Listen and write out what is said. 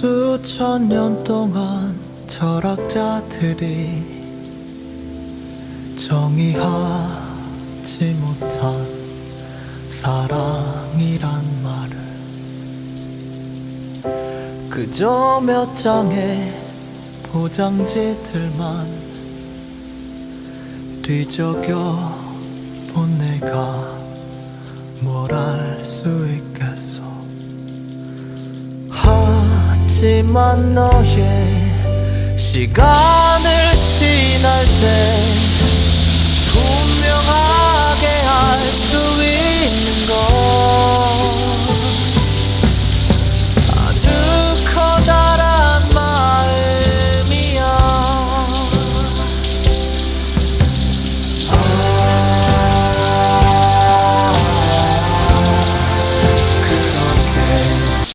수천 년 동안 철학자들이 정의하지 못한 사랑이란 말을 그저 몇 장의 포장지들만 뒤적여 본 내가 뭘 알 수 있겠어 하지만 너의 시간을